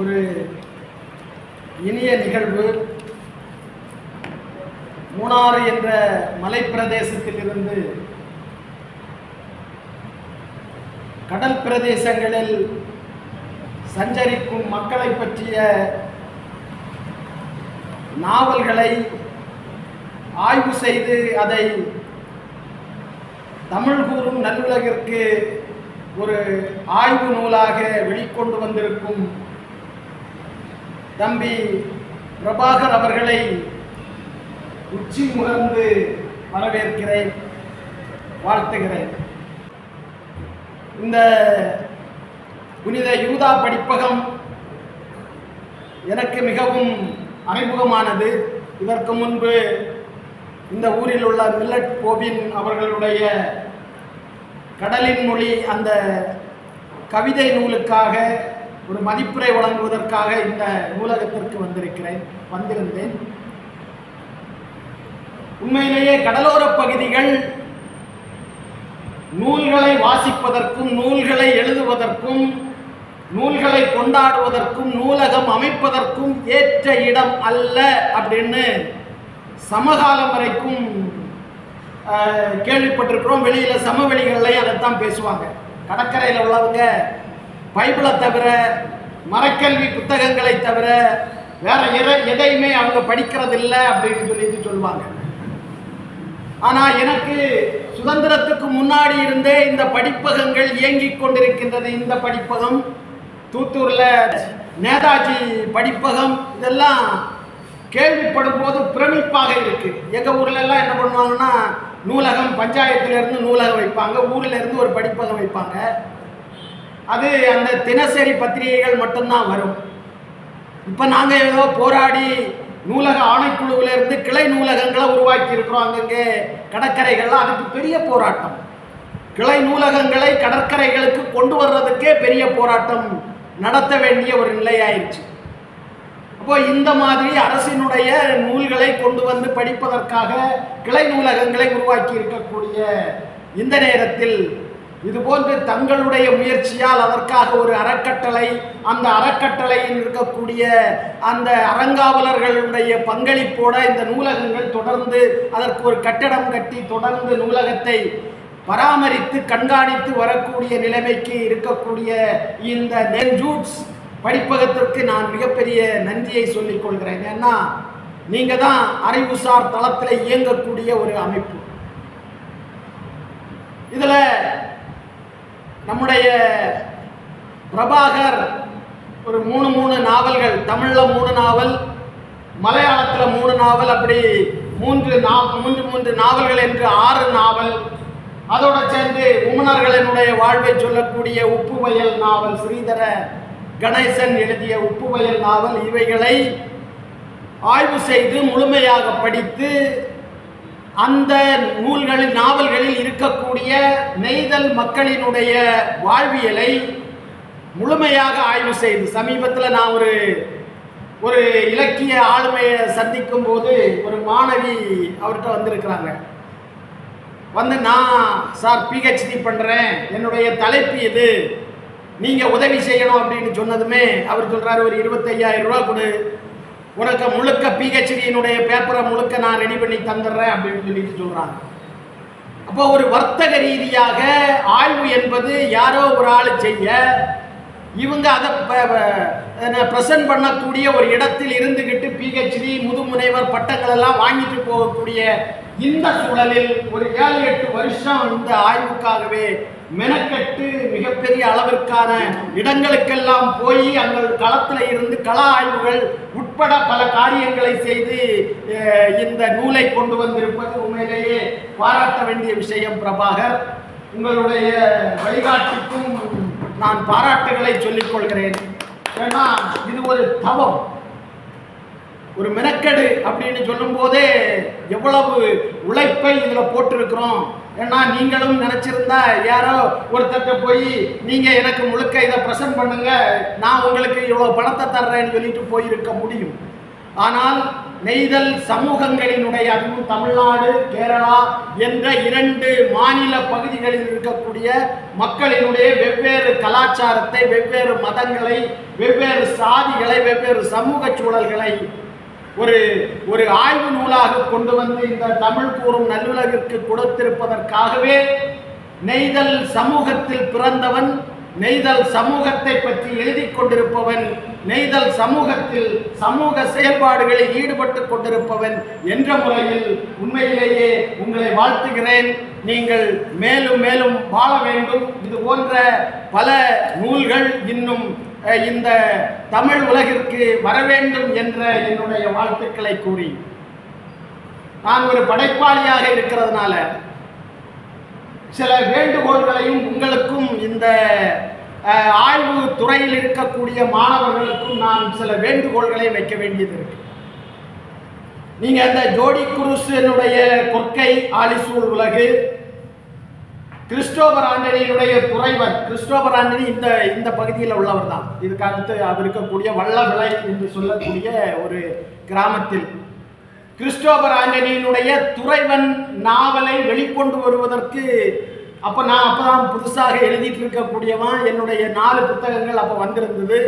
ஒரு இனிய நிகழ்வு. மூணாறு என்ற மலைப்பிரதேசத்திலிருந்து கடல் பிரதேசங்களில் சஞ்சரிக்கும் மக்களை பற்றிய நாவல்களை ஆய்வு செய்து அதை தமிழ் கூறும் நல்லுலகிற்கு ஒரு ஆய்வு நூலாக வெளிக்கொண்டு வந்திருக்கும் தம்பி பிரபாகர் அவர்களை உச்சி முகர்ந்து வரவேற்கிறேன். வாழ்த்துகிறேன். இந்த புனித யூதா படிப்பகம் எனக்கு மிகவும் அறிமுகமானது. இதற்கு முன்பு இந்த ஊரில் உள்ள மில்லட் கோபின் அவர்களுடைய கடலின் மொழி அந்த கவிதை நூலுக்காக ஒரு மதிப்புரை வழங்குவதற்காக இந்த நூலகத்திற்கு வந்திருக்கிறேன் வந்திருந்தேன். உண்மையிலேயே கடலோரப் பகுதிகள் நூல்களை வாசிப்பதற்கும் நூல்களை எழுதுவதற்கும் நூல்களை கொண்டாடுவதற்கும் நூலகம் அமைப்பதற்கும் ஏற்ற இடம் அல்ல அப்படின்னு சமகாலம் வரைக்கும் கேள்விப்பட்டிருக்கிறோம். வெளியில் சமவெளிகள்லையும் அதைத்தான் பேசுவாங்க. கடற்கரையில் உள்ளவங்க பைபிளை தவிர மரக்கல்வி புத்தகங்களை தவிர வேற எதை எதையுமே அவங்க படிக்கிறதில்லை அப்படின்னு சொல்லிட்டு சொல்லுவாங்க. ஆனால் எனக்கு சுதந்திரத்துக்கு முன்னாடி இருந்தே இந்த படிப்பகங்கள் இயங்கிக் கொண்டிருக்கின்றது. இந்த படிப்பகம் தூத்தூரில் நேதாஜி படிப்பகம் இதெல்லாம் கேள்விப்படும் போது பிரமிப்பாக இருக்கு. எங்கள் ஊர்ல எல்லாம் என்ன பண்ணுவாங்கன்னா நூலகம் பஞ்சாயத்துலேருந்து நூலகம் வைப்பாங்க ஊர்லேருந்து ஒரு படிப்பகம் வைப்பாங்க. அது அந்த தினசரி பத்திரிகைகள் மட்டும்தான் வரும். இப்போ நாங்கள் ஏதோ போராடி நூலக ஆணைக்குழுவிலிருந்து கிளை நூலகங்களை உருவாக்கி இருக்கிறோம் அங்கங்கே கடற்கரைகள்லாம் அதுக்கு பெரிய போராட்டம். கிளை நூலகங்களை கடற்கரைகளுக்கு கொண்டு வர்றதுக்கே பெரிய போராட்டம் நடத்த வேண்டிய ஒரு நிலையாயிருச்சு. அப்போ இந்த மாதிரி அரசினுடைய நூல்களை கொண்டு வந்து படிப்பதற்காக கிளை நூலகங்களை உருவாக்கி இருக்கக்கூடிய இந்த நேரத்தில் இதுபோன்று தங்களுடைய முயற்சியால் அதற்காக ஒரு அறக்கட்டளை அந்த அறக்கட்டளையில் இருக்கக்கூடிய அந்த அறங்காவலர்களுடைய பங்களிப்போட இந்த நூலகங்கள் தொடர்ந்து அதற்கு ஒரு கட்டடம் கட்டி தொடர்ந்து நூலகத்தை பராமரித்து கண்காணித்து வரக்கூடிய நிலைமைக்கு இருக்கக்கூடிய இந்த நெஞ்சூட்ஸ் படிப்பகத்திற்கு நான் மிகப்பெரிய நன்றியை சொல்லிக் கொள்கிறேன். ஏன்னா நீங்கள் தான் அறிவுசார் தளத்தில் இயங்கக்கூடிய ஒரு அமைப்பு. இதில் நம்முடைய பிரபாகர் ஒரு மூணு மூணு நாவல்கள் தமிழில் மூணு நாவல் மலையாளத்தில் மூணு நாவல் அப்படி மூன்று நா மூன்று மூன்று நாவல்கள் என்று ஆறு நாவல். அதோடு சேர்ந்து உமனர்களினுடைய வாழ்வை சொல்லக்கூடிய உப்பு வயல் நாவல் ஸ்ரீதர கணேசன் எழுதிய உப்பு வயல் நாவல். இவைகளை ஆய்வு செய்து முழுமையாக படித்து அந்த நூல்களில் நாவல்களில் இருக்கக்கூடிய நெய்தல் மக்களினுடைய வாழ்வியலை முழுமையாக ஆய்வு செய்து சமீபத்தில் நான் ஒரு ஒரு இலக்கிய ஆளுமையை சந்திக்கும் போது ஒரு மாணவி அவர்கிட்ட வந்திருக்கிறாங்க. வந்து நான் சார் பிஹெச்டி பண்ணுறேன் என்னுடைய தலைப்பு இது. நீங்கள் உதவி செய்யணும் அப்படின்னு சொன்னதுமே அவர் சொல்கிறாரு ஒரு இருபத்தையாயிரம் ரூபா கொடு. உனக்கு முழுக்க பிஹெச்டியினுடைய பேப்பரை முழுக்க நான் ரெடி பண்ணி தந்துடுறேன் அப்படின்னு சொல்லிட்டு சொல்கிறாங்க அப்போ ஒரு வர்த்தக ரீதியாக ஆய்வு என்பது யாரோ ஒரு ஆள் செய்ய இவங்க அதை ப்ரெசன்ட் பண்ணக்கூடிய ஒரு இடத்தில் இருந்துக்கிட்டு பிஹெச்டி முதுமுனைவர் பட்டங்கள் எல்லாம் வாங்கிட்டு போகக்கூடிய இந்த சூழலில் ஒரு ஏழு எட்டு வருஷம் இந்த ஆய்வுக்காகவே மெனக்கட்டு மிகப்பெரிய அளவிற்கான இடங்களுக்கெல்லாம் போய் அங்கே களத்தில் இருந்து கள ஆய்வுகள் உட்பட பல காரியங்களை செய்து இந்த நூலை கொண்டு வந்திருப்பது உண்மையிலேயே பாராட்ட வேண்டிய விஷயம் பிரபாகர். உங்களுடைய வழிகாட்டிக்கும் நான் பாராட்டுகளை சொல்லிக் கொள்கிறேன். ஏன்னா இது ஒரு தவம். ஒரு மெனக்கெடு அப்படின்னு சொல்லும்போதே எவ்வளவு உழைப்பை இதில் போட்டிருக்கிறோம். ஏன்னா நீங்களும் நினச்சிருந்தா யாரோ ஒருத்தர்கிட்ட போய் நீங்கள் எனக்கு முழுக்க இதை ப்ரெசென்ட் பண்ணுங்க. நான் உங்களுக்கு இவ்வளோ பணத்தை தர்றேன்னு சொல்லிட்டு போயிருக்க முடியும். ஆனால் நெய்தல் சமூகங்களினுடைய அதுவும் தமிழ்நாடு கேரளா என்ற இரண்டு மாநில பகுதிகளில் இருக்கக்கூடிய மக்களினுடைய வெவ்வேறு கலாச்சாரத்தை வெவ்வேறு மதங்களை வெவ்வேறு சாதிகளை வெவ்வேறு சமூக சூழல்களை ஒரு ஒரு ஆய்வு நூலாக கொண்டு வந்து இந்த தமிழ் கூறும் நல்லுலகிற்கு கொடுத்திருப்பதற்காகவே நெய்தல் சமூகத்தில் பிறந்தவன் நெய்தல் சமூகத்தை பற்றி எழுதி கொண்டிருப்பவன் நெய்தல் சமூகத்தில் சமூக செயல்பாடுகளில் ஈடுபட்டு கொண்டிருப்பவன் என்ற முறையில் உண்மையிலேயே உங்களை வாழ்த்துகிறேன். நீங்கள் மேலும் மேலும் வாழ வேண்டும். இது போன்ற பல நூல்கள் இன்னும் இந்த தமிழ் உலகிற்கு வர வேண்டும் என்ற என்னுடைய வாழ்த்துக்களை கூறி நான் ஒரு படைப்பாளியாக இருக்கிறதுனால சில வேண்டுகோள்களையும் உங்களுக்கும் இந்த ஆய்வு துறையில் இருக்கக்கூடிய மாணவர்களுக்கும் நான் சில வேண்டுகோள்களை வைக்க வேண்டியது இருக்கு. நீங்கள் அந்த ஜோடி குருசனுடைய கொற்கை ஆலிசூல் உலகு கிறிஸ்டோபர் ஆண்டனியினுடைய துறைவர். கிறிஸ்டோபர் ஆண்டனி இந்த இந்த பகுதியில் உள்ளவர் தான் இதுக்கு அடுத்து அவர் இருக்கக்கூடிய வல்லவிளை என்று சொல்லக்கூடிய ஒரு கிராமத்தில். கிறிஸ்டோபர் ஆண்டனியினுடைய துறைவன் நாவலை வெளிக்கொண்டு வருவதற்கு அப்போ நான் அப்போ தான் புதுசாக எழுதிட்டு இருக்கக்கூடியவன் என்னுடைய நாலு புத்தகங்கள் அப்போ வந்திருந்தது.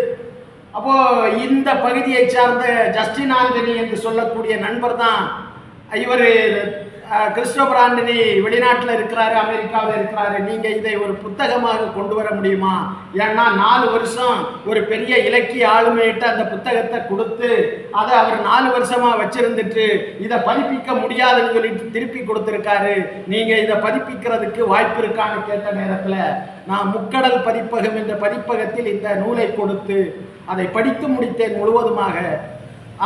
அப்போது இந்த பகுதியை சார்ந்த ஜஸ்டின் ஆண்டனி என்று சொல்லக்கூடிய நண்பர் தான் இவர் கிறிஸ்டோபர் ஆண்டனி வெளிநாட்டில் இருக்கிறாரு அமெரிக்காவில் இருக்கிறாரு. நீங்கள் இதை ஒரு புத்தகமாக கொண்டு வர முடியுமா? ஏன்னா நாலு வருஷம் ஒரு பெரிய இலக்கிய ஆளுமையிட்ட அந்த புத்தகத்தை கொடுத்து அதை அவர் நாலு வருஷமாக வச்சிருந்துட்டு இதை பதிப்பிக்க முடியாதுன்னு சொல்லிட்டு திருப்பி கொடுத்துருக்காரு. நீங்கள் இதை பதிப்பிக்கிறதுக்கு வாய்ப்பு இருக்கான்னு கேட்ட நேரத்தில் நான் முக்கடல் பதிப்பகம் என்ற பதிப்பகத்தில் இந்த நூலை கொடுத்து அதை படித்து முடித்தேன் முழுவதுமாக.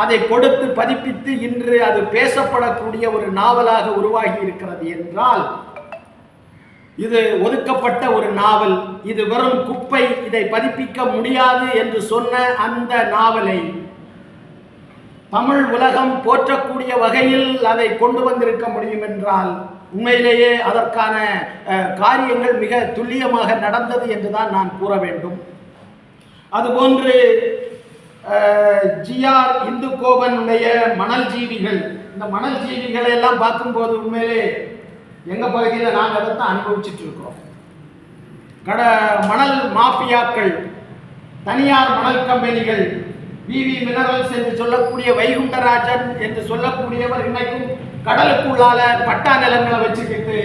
அதை கொடுத்து பதிப்பித்து இன்று அது பேசப்படக்கூடிய ஒரு நாவலாக உருவாகி இருக்கிறது என்றால் இது ஒதுக்கப்பட்ட ஒரு நாவல். இது வெறும் குப்பை. இதை பதிப்பிக்க முடியாது என்று சொன்ன அந்த நாவலை தமிழ் உலகம் போற்றக்கூடிய வகையில் அதை கொண்டு வந்திருக்க முடியும் என்றால் உண்மையிலேயே அதற்கான காரியங்கள் மிக துல்லியமாக நடந்தது என்றுதான் நான் கூற வேண்டும். அதுபோன்று ஜிஆர் இந்து கோபனுடைய மணல் ஜீவிகள் இந்த மணல் ஜீவிகளை எல்லாம் பார்க்கும்போது உண்மையிலே எங்கள் பகுதியில் நாங்கள் அதை தான் அனுபவிச்சுட்டு இருக்கோம் கட மணல் மாஃபியாக்கள் தனியார் மணல் கம்பெனிகள் விவி மினரல்ஸ் என்று சொல்லக்கூடிய வைகுண்டராஜன் என்று சொல்லக்கூடியவர் இன்னைக்கும் கடலுக்குள்ளால பட்டா நிலங்களை வச்சுக்கிட்டு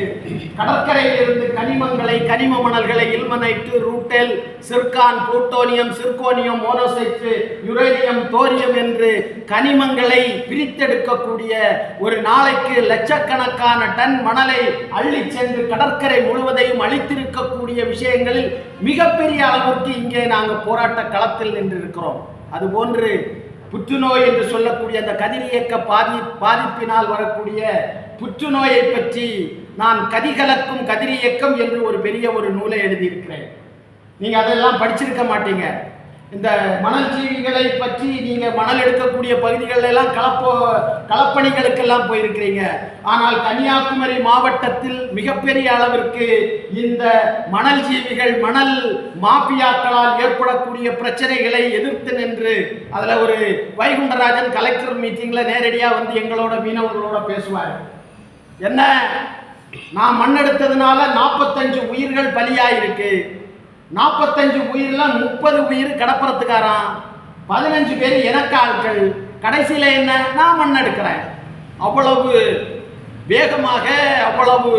கடற்கரையில் இருந்து கனிமங்களை கனிம மணல்களை ilmenite rutile zircon plutonium zirconium monazite uranium thorium என்று கனிமங்களை பிரித்தெடுக்கக்கூடிய ஒரு நாளைக்கு லட்சக்கணக்கான டன் மணலை அள்ளி சென்று கடற்கரை முழுவதையும் அழித்திருக்கக்கூடிய விஷயங்களில் மிகப்பெரிய அளவிற்கு இங்கே நாங்கள் போராட்ட களத்தில் நின்று இருக்கிறோம் அதுபோன்று புற்றுநோய் என்று சொல்லக்கூடிய அந்த கதிரியக்க பாதி பாதிப்பினால் வரக்கூடிய புற்றுநோயை பற்றி நான் கதிகலக்கும் கதிரியக்கம் என்று ஒரு பெரிய ஒரு நூலை எழுதியிருக்கிறேன். நீங்கள் அதெல்லாம் படிச்சிருக்க மாட்டீங்க. இந்த மணல் ஜீவிகளை பற்றி நீங்கள் மணல் எடுக்கக்கூடிய பகுதிகளில் எல்லாம் கலப்போ கலப்பணிகளுக்கெல்லாம் போயிருக்கிறீங்க. ஆனால் கன்னியாகுமரி மாவட்டத்தில் மிகப்பெரிய அளவிற்கு இந்த மணல் ஜீவிகள் மணல் மாஃபியாக்களால் ஏற்படக்கூடிய பிரச்சனைகளை எதிர்த்து நின்று அதில் ஒரு வைகுண்டராஜன் கலெக்டர் மீட்டிங்கில் நேரடியாக வந்து எங்களோட மீனவர்களோட பேசுவார். என்ன? நான் மண் எடுத்ததுனால நாற்பத்தஞ்சு உயிர்கள் பலியாயிருக்கு. நாற்பத்தஞ்சு உயிர்ல முப்பது உயிர் கடப்புறத்துக்காரான் பதினஞ்சு பேர் எனக்கு ஆட்கள். கடைசியில் என்ன? நான் மண் எடுக்கிறேன். அவ்வளவு வேகமாக அவ்வளவு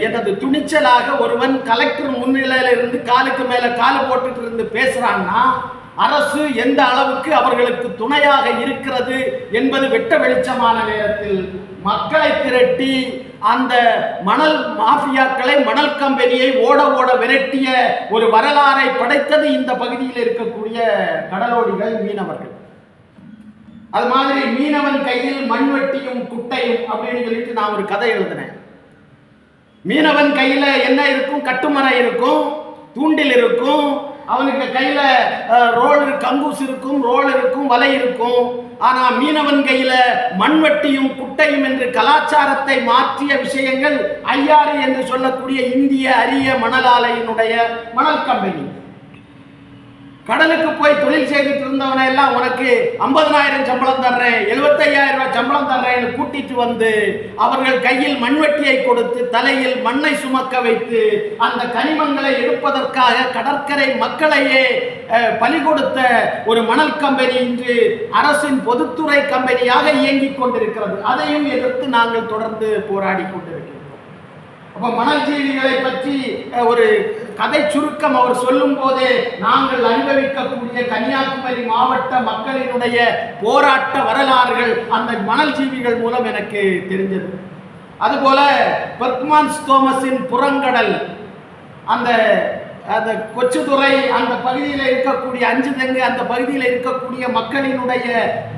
எனது துணிச்சலாக ஒருவன் கலெக்டர் முன்னிலையில் இருந்து காலுக்கு மேலே கால் போட்டுட்டு இருந்து பேசுகிறான்னா அரசு எந்த அளவுக்கு அவர்களுக்கு துணையாக இருக்கிறது என்பது வெட்ட வெளிச்சமான நேரத்தில் மக்களை திரட்டி அந்த மணல் மாஃபியாக்களை மணல் கம்பெனியை ஓட ஓட விரட்டிய ஒரு வரலாறை படைத்தது இந்த பகுதியில் இருக்கக்கூடிய கடலோடிகள் மீனவர்கள். அது மாதிரி மீனவன் கையில் மண்வெட்டியும் குட்டையும் அப்படின்னு சொல்லிட்டு நான் ஒரு கதை எழுதினேன். மீனவன் கையில் என்ன இருக்கும்? கட்டுமரம் இருக்கும் தூண்டில் இருக்கும் அவனுக்கு கையில் ரோல் கம்பூஸ் இருக்கும் ரோல் இருக்கும் வலை இருக்கும். ஆனால் மீனவன் கையில் மண்வெட்டியும் குட்டையும் என்று கலாச்சாரத்தை மாற்றிய விஷயங்கள் ஐயாறு என்று சொல்லக்கூடிய இந்திய அரிய மணலாலையினுடைய மணல் கம்பெனி. கடலுக்கு போய் தொழில் செய்துட்டு இருந்தவனை எல்லாம் உனக்கு ஐம்பதனாயிரம் சம்பளம் தர்றேன் எழுபத்தையாயிரம் ரூபாய் சம்பளம் தர்றேன்னு கூட்டிட்டு வந்து அவர்கள் கையில் மண்வெட்டியை கொடுத்து தலையில் மண்ணை சுமக்க வைத்து அந்த கனிமங்களை எடுப்பதற்காக கடற்கரை மக்களையே பலி கொடுத்த ஒரு மணல் கம்பெனி இன்று அரசின் பொதுத்துறை கம்பெனியாக இயங்கிக் கொண்டிருக்கிறது. அதையும் எதிர்த்து நாங்கள் தொடர்ந்து போராடி கொண்டிருக்கிறோம் அப்போ மணல் ஜீவிகளை பற்றி ஒரு கதை சுருக்கம் அவர் சொல்லும் போதே நாங்கள் அனுபவிக்கக்கூடிய கன்னியாகுமரி மாவட்ட மக்களினுடைய போராட்ட வரலாறுகள் அந்த மணல் ஜீவிகள் மூலம் எனக்கு தெரிஞ்சது. அதுபோல பர்க்மான்ஸ் தோமஸின் புறங்கடல் அந்த அந்த கொச்சுதுறை அந்த பகுதியில் இருக்கக்கூடிய அஞ்சு தெங்கு அந்த பகுதியில் இருக்கக்கூடிய மக்களினுடைய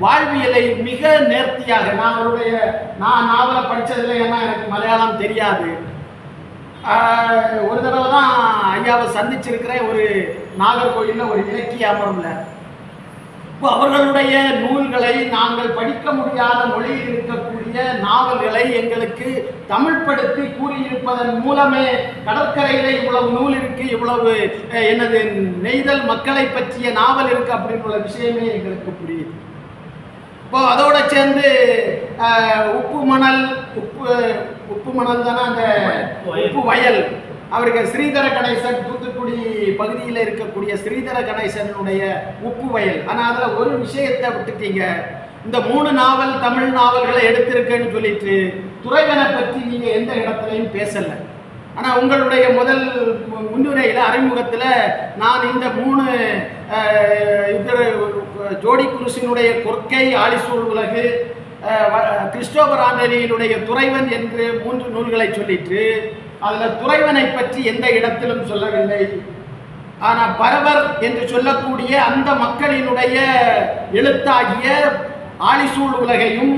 வாழ்வியலை மிக நேர்த்தியாக நான் அவருடைய நான் நாவலை படித்ததில்லை ஏன்னா எனக்கு மலையாளம் தெரியாது. ஒரு தடவை தான் ஐயாவை சந்திச்சிருக்கிறேன் ஒரு நாகர்கோயிலில் ஒரு இலக்கிய அமர்வில். இப்போ அவர்களுடைய நூல்களை நாங்கள் படிக்க முடியாத மொழியில் இருக்கக்கூடிய நாவல்களை எங்களுக்கு தமிழ்படுத்தி கூறியிருப்பதன் மூலமே கடற்கரையில் இவ்வளவு நூல் இருக்கு இவ்வளவு எனது என்னது நெய்தல் மக்களை பற்றிய நாவல் இருக்கு அப்படின்னு உள்ள விஷயமே எங்களுக்கு புரியுது. இப்போ அதோட சேர்ந்து உப்பு மணல் உப்பு உப்பு மணல் தானே அந்த உப்பு வயல். அவருக்கு ஸ்ரீதர கணேசன் தூத்துக்குடி பகுதியில் இருக்கக்கூடிய ஸ்ரீதர கணேசனுடைய உப்பு வயல். ஆனால் அதில் ஒரு விஷயத்தை விட்டுட்டீங்க. இந்த மூணு நாவல் தமிழ் நாவல்களை எடுத்திருக்கேன்னு சொல்லிட்டு துறைவனை பற்றி நீங்கள் எந்த இடத்துலையும் பேசலை. ஆனால் உங்களுடைய முதல் முன்னுரையில் அறிமுகத்தில் நான் இந்த மூணு அஹ், இது ஜோடி குருசினுடைய கொற்கை ஆலிசூழ் உலகு கிறிஸ்டோபர் ஆண்டனியினுடைய துறைவன் என்று மூன்று நூல்களை சொல்லிட்டு அதில் துறைவனை பற்றி எந்த இடத்திலும் சொல்லவில்லை. ஆனால் பரவர் என்று சொல்லக்கூடிய அந்த மக்களினுடைய எழுத்தாகிய ஆலிசூழ் உலகையும்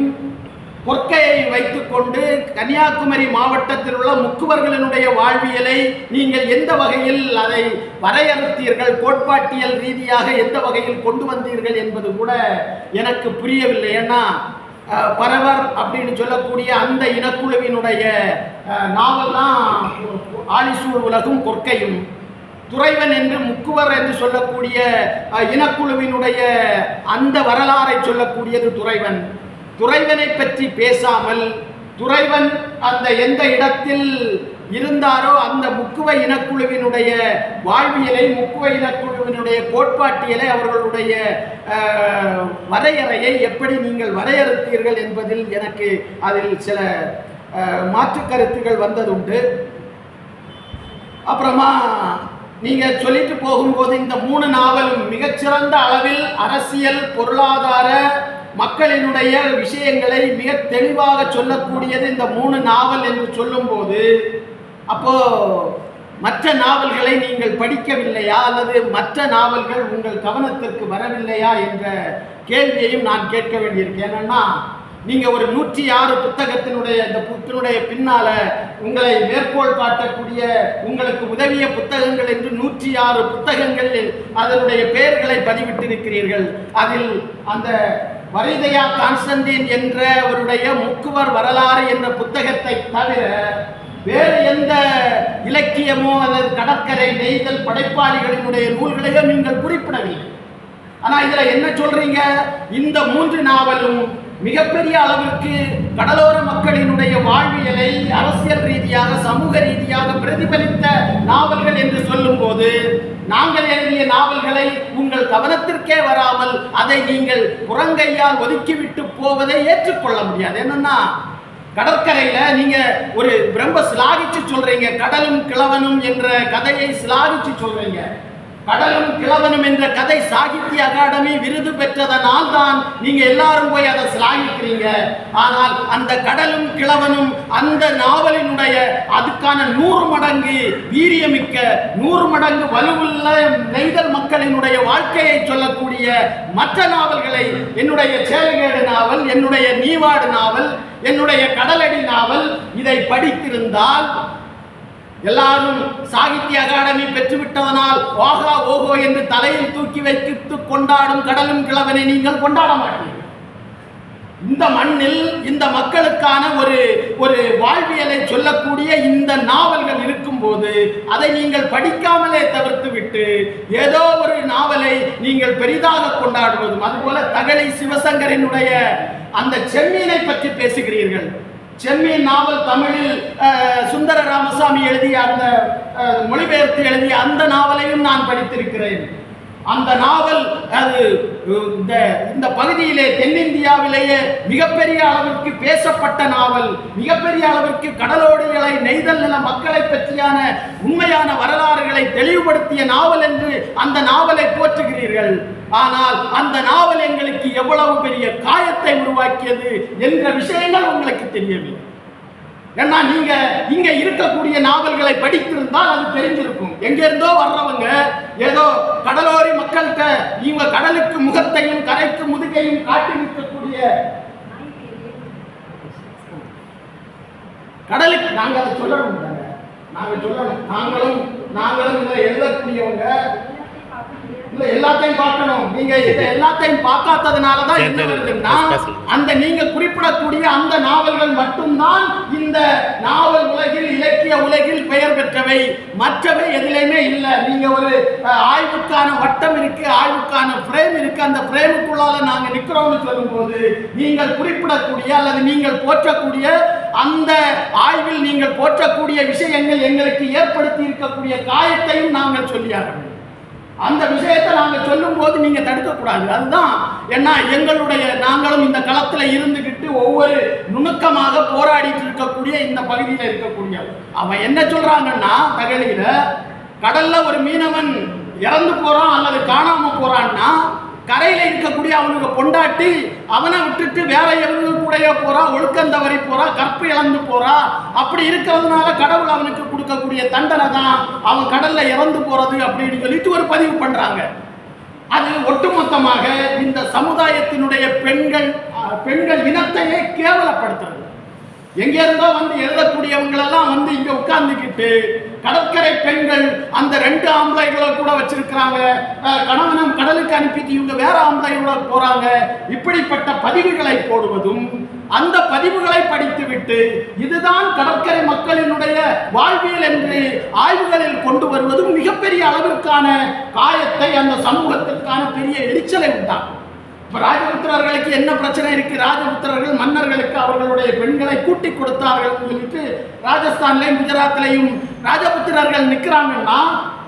பொற்கையை வைத்துக்கொண்டு கன்னியாகுமரி மாவட்டத்தில் உள்ள முக்குவர்களினுடைய வாழ்வியலை நீங்கள் எந்த வகையில் அதை வரையறுத்தீர்கள்? கோட்பாட்டியல் ரீதியாக எந்த வகையில் கொண்டு வந்தீர்கள் என்பது கூட எனக்கு புரியவில்லை. ஏன்னா பரவர் அப்படின்னு சொல்லக்கூடிய அந்த இனக்குழுவினுடைய நாவல் தான் ஆலிசூர் உலகும் கொற்கையும். துறைவன் என்று முக்குவர் என்று சொல்லக்கூடிய இனக்குழுவினுடைய அந்த வரலாறை சொல்லக்கூடியது துறைவன். துறைவனை பற்றி பேசாமல் துறைவன் அந்த எந்த இடத்தில் இருந்தாரோ அந்த முக்குவ இனக்குழுவினுடைய வாழ்வியலை முக்குவ இனக்குழுவினுடைய கோட்பாட்டியலை அவர்களுடைய வரையறையை எப்படி நீங்கள் வரையறுத்தீர்கள் என்பதில் எனக்கு அதில் சில மாற்று கருத்துகள் கருத்துக்கள் வந்ததுண்டு. அப்புறமா நீங்கள் சொல்லிட்டு போகும்போது இந்த மூணு நாவலும் மிகச்சிறந்த அளவில் அரசியல் பொருளாதார மக்களினுடைய விஷயங்களை மிக தெளிவாக சொல்லக்கூடியது இந்த மூணு நாவல் என்று சொல்லும்போது அப்போ மற்ற நாவல்களை நீங்கள் படிக்கவில்லையா அல்லது மற்ற நாவல்கள் உங்கள் கவனத்திற்கு வரவில்லையா என்ற கேள்வியையும் நான் கேட்க வேண்டியிருக்கேன். என்னன்னா நீங்கள் ஒரு நூற்றி ஆறு புத்தகத்தினுடைய இந்த புத்தினுடைய பின்னால உங்களை மேற்கோள் காட்டக்கூடிய உங்களுக்கு உதவிய புத்தகங்கள் என்று நூற்றி ஆறு புத்தகங்களில் அதனுடைய பெயர்களை பதிவிட்டிருக்கிறீர்கள். அதில் அந்த வரிதையா கான்ஸ்டன்டின் என்ற அவருடைய முக்குவர் வரலாறு என்ற புத்தகத்தை தவிர வேறு எந்த இலக்கியமோ அல்லது கடற்கரை நெய்தல் படைப்பாளிகளினுடைய நூல்களையோ நீங்கள் குறிப்பிடவில்லை. ஆனால் இதில் என்ன சொல்றீங்க? இந்த மூன்று நாவலும் மிகப்பெரிய அளவிற்கு கடலோர மக்களினுடைய வாழ்வியலை அரசியல் ரீதியாக சமூக ரீதியாக பிரதிபலித்த நாவல்கள் என்று சொல்லும்போது நாங்கள் எழுதிய நாவல்களை உங்கள் கவனத்திற்கே வராமல் அதை நீங்கள் புறங்கையால் ஒதுக்கிவிட்டு போவதை ஏற்றுக்கொள்ள முடியாது. என்னன்னா கடற்கரையில நீங்க ஒரு ரொம்ப சிலாகிச்சு சொல்றீங்க கடலும் கிழவனும் என்ற கதையை சிலாகிச்சு சொல்றீங்க. கடலும் கிழவனும் என்ற கதை சாகித்ய அகாடமி விருது பெற்றதனால் தான் நீங்க எல்லாரும் போய் அதை சிலாகிக்கிறீங்க. ஆனால் அந்த கடலும் கிழவனும் அந்த நாவலினுடைய அதுக்கான நூறு மடங்கு வீரியமிக்க நூறு மடங்கு வலுவுள்ள நெய்தல் மக்களினுடைய வாழ்க்கையை சொல்லக்கூடிய மற்ற நாவல்களை என்னுடைய செயல்கேடு நாவல் என்னுடைய நீவாடு நாவல் என்னுடைய கடலடி நாவல் இதை படித்திருந்தால் எல்லாரும் சாகித்ய அகாடமி பெற்றுவிட்டதனால் ஓஹா ஓகோ என்று தலையில் தூக்கி வைத்து கொண்டாடும் கடலும் கிழவனை நீங்கள் கொண்டாட மாட்டீர்கள். இந்த மண்ணில் இந்த மக்களுக்கான ஒரு ஒரு வாழ்வியலை சொல்லக்கூடிய இந்த நாவல்கள் இருக்கும்போது அதை நீங்கள் படிக்காமலே தவிர்த்து விட்டு ஏதோ ஒரு நாவலை நீங்கள் பெரிதாக கொண்டாடுவதும் அதுபோல தகழி சிவசங்கரினுடைய அந்த செம்மீனை பற்றி பேசுகிறீர்கள். சென்னை நாவல் தமிழில் சுந்தர ராமசாமி எழுதிய அந்த மொழிபெயர்த்து எழுதிய அந்த நாவலையும் நான் படித்திருக்கிறேன். அந்த நாவல் அது இந்த இந்த பகுதியிலே தென்னிந்தியாவிலேயே மிகப்பெரிய அளவிற்கு பேசப்பட்ட நாவல் மிகப்பெரிய அளவிற்கு கடலோடுகளை நெய்தல் நில மக்களை பற்றியான உண்மையான வரலாறுகளை தெளிவுபடுத்திய நாவல் என்று அந்த நாவலை போற்றுகிறீர்கள். ஆனால் அந்த நாவல் எங்களுக்கு எவ்வளவு பெரிய காயத்தை உருவாக்கியது என்ற விஷயங்கள் உங்களுக்கு தெரியவில்லை. ஏன்னா நீங்க இங்க இருக்கக்கூடிய நாவல்களை படித்திருந்தால் அது தெரிஞ்சிருக்கும். எங்க இருந்தோ வர்றவங்க ஏதோ கடலோரி மக்கள்கிட்ட இவங்க கடலுக்கு முகத்தையும் கரைக்கு முதுகையும் காட்டி நிற்கக்கூடிய கடலுக்கு நாங்கள் அதை சொல்லணும் நாங்கள் சொல்லணும். நாங்களும் நாங்களும் இதை எழுதக்கூடியவங்க இல்ல எல்லாத்தையும் பார்க்கணும். நீங்க இதை எல்லாத்தையும் பார்க்காததுனால தான் என்ன வருதுன்னா அந்த நீங்க குறிப்பிடக்கூடிய அந்த நாவல்கள் மட்டும்தான் இந்த நாவல் உலகில் இலக்கிய உலகில் பெயர் பெற்றவை. மற்றவை எதிலையுமே இல்லை. நீங்க ஒரு ஆய்வுக்கான வட்டம் இருக்கு ஆய்வுக்கான ஃப்ரேம் இருக்கு. அந்த ஃப்ரேமுக்குள்ளால நாங்க நிக்கிறோம்னு சொல்லும்போது நீங்கள் குறிப்பிடக்கூடிய அல்லது நீங்கள் போற்றக்கூடிய அந்த ஆய்வில் நீங்கள் போற்றக்கூடிய விஷயங்கள் எங்களுக்கு ஏற்படுத்தி இருக்கக்கூடிய காயத்தையும் நாங்கள் வேண்டும் அந்த விஷயத்தை நாங்கள் சொல்லும் போது நீங்க தடுக்கக்கூடாது. அதுதான் ஏன்னா எங்களுடைய நாங்களும் இந்த களத்துல இருந்துகிட்டு ஒவ்வொரு நுணுக்கமாக போராடிட்டு இருக்கக்கூடிய இந்த பகுதியில் இருக்கக்கூடிய அவன் என்ன சொல்றாங்கன்னா தகலியில கடல்ல ஒரு மீனவன் இறந்து போறான் அல்லது காணாம போறான்னா கரையில் இருக்கக்கூடிய அவனுக்கு பொண்டாட்டி அவனை விட்டுட்டு வேற எவனுக்கு கூடயே போறா ஒழுக்கம் தவறி போறா கற்பு இழந்து போறா. அப்படி இருக்கிறதுனால கடவுள் அவனுக்கு கொடுக்கக்கூடிய தண்டனை தான் அவன் கடல்ல இறந்து போறது அப்படின்னு சொல்லிட்டு ஒரு பதிவு பண்றாங்க. அது ஒட்டுமொத்தமாக இந்த சமுதாயத்தினுடைய பெண்கள் பெண்கள் இனத்தையே கேவலப்படுத்துறது. எங்க இருந்தோ வந்து எழுதக்கூடியவங்களெல்லாம் வந்து இங்க உட்கார்ந்துக்கிட்டு கடற்கரை பெண்கள் அந்த ரெண்டு ஆம்பளைகளை கூட வச்சிருக்கிறாங்க. கணவனம் கணவனும் கடலுக்கு அனுப்பிட்டு இவங்க வேற ஆம்பளைகளோட போறாங்க. இப்படிப்பட்ட பதிவுகளை போடுவதும் அந்த பதிவுகளை படித்துவிட்டு இதுதான் கடற்கரை மக்களினுடைய வாழ்வியல் என்று ஆய்வுகளில் கொண்டு வருவதும் மிகப்பெரிய அளவிற்கான காயத்தை அந்த சமூகத்திற்கான பெரிய எரிச்சலை உண்டாகும் இப்ப ராஜபுத்திரர்களுக்கு என்ன பிரச்சனை இருக்கு? ராஜபுத்திரர்கள் மன்னர்களுக்கு அவர்களுடைய பெண்களை கூட்டி கொடுத்தார்கள். சொல்லிட்டு ராஜஸ்தான்லயும் குஜராத்லயும் ராஜபுத்திரர்கள் நிற்கிறாங்கன்னா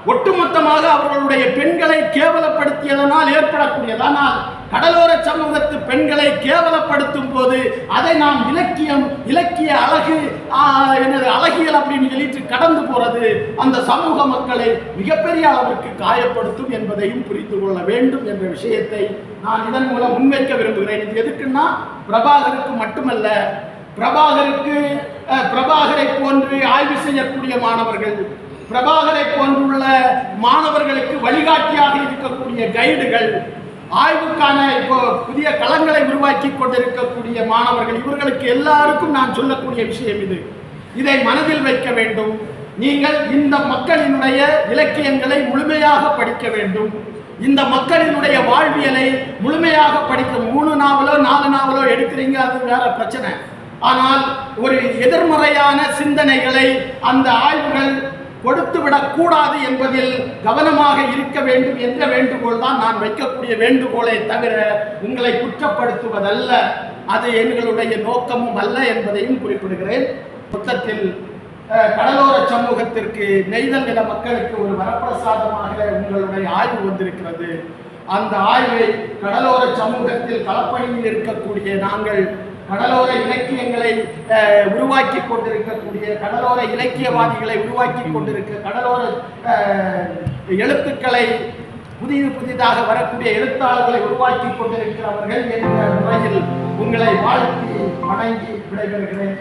ஒட்டுமொத்தமாக அவர்களுடைய பெண்களை கேவலப்படுத்தியதனால் ஏற்படக்கூடியதானால் கடலோர சமூகத்து பெண்களை கேவலப்படுத்தும் போது அதை நாம் இலக்கியம் இலக்கிய அழகு என்னது அழகியல் அப்படின்னு சொல்லிட்டு கடந்து போறது அந்த சமூக மக்களை மிகப்பெரிய அளவிற்கு காயப்படுத்தும் என்பதையும் புரிந்து கொள்ள வேண்டும் என்ற விஷயத்தை நான் இதன் மூலம் முன்வைக்க விரும்புகிறேன். இது எதுக்குன்னா பிரபாகருக்கு மட்டுமல்ல பிரபாகருக்கு பிரபாகரை போன்று ஆய்வு செய்யக்கூடிய மாணவர்கள் பிரபாகரை போன்றுள்ள மாணவர்களுக்கு வழிகாட்டியாக இருக்கக்கூடிய கைடுகள் ஆய்வுக்கான இப்போ புதிய களங்களை உருவாக்கி கொண்டிருக்கக்கூடிய மாணவர்கள் இவர்களுக்கு எல்லாருக்கும் நான் சொல்லக்கூடிய விஷயம் இது. இதை மனதில் வைக்க வேண்டும். நீங்கள் இந்த மக்களினுடைய இலக்கியங்களை முழுமையாக படிக்க வேண்டும். இந்த மக்களினுடைய வாழ்வியலை முழுமையாக படிக்க மூணு நாவலோ நாலு நாவலோ எடுக்கிறீங்க அது வேற பிரச்சனை. ஆனால் ஒரு எதிர்மறையான சிந்தனைகளை அந்த ஆய்வுகள் கொடுத்துவிடக்கூடாது என்பதில் கவனமாக இருக்க வேண்டும் என்ற வேண்டுகோள் தான் நான் வைக்கக்கூடிய வேண்டுகோளை தவிர உங்களை குற்றப்படுத்துவதல்ல. அது எங்களுடைய நோக்கமும் அல்ல என்பதையும் குறிப்பிடுகிறேன். மொத்தத்தில் கடலோர சமூகத்திற்கு நெய்தல் நில மக்களுக்கு ஒரு வரப்பிரசாதமாக உங்களுடைய ஆய்வு வந்திருக்கிறது. அந்த ஆய்வை கடலோர சமூகத்தில் களப்பணியில் இருக்கக்கூடிய நாங்கள் கடலோர இலக்கியங்களை உருவாக்கி கொண்டிருக்கக்கூடிய கடலோர இலக்கியவாதிகளை உருவாக்கி கொண்டிருக்க கடலோர எழுத்துக்களை புதிய புதிதாக வரக்கூடிய எழுத்தாளர்களை உருவாக்கி கொண்டிருக்கிறவர்கள் என்ற முறையில் உங்களை வாழ்த்தி வணங்கி விடைபெறுகிறேன்.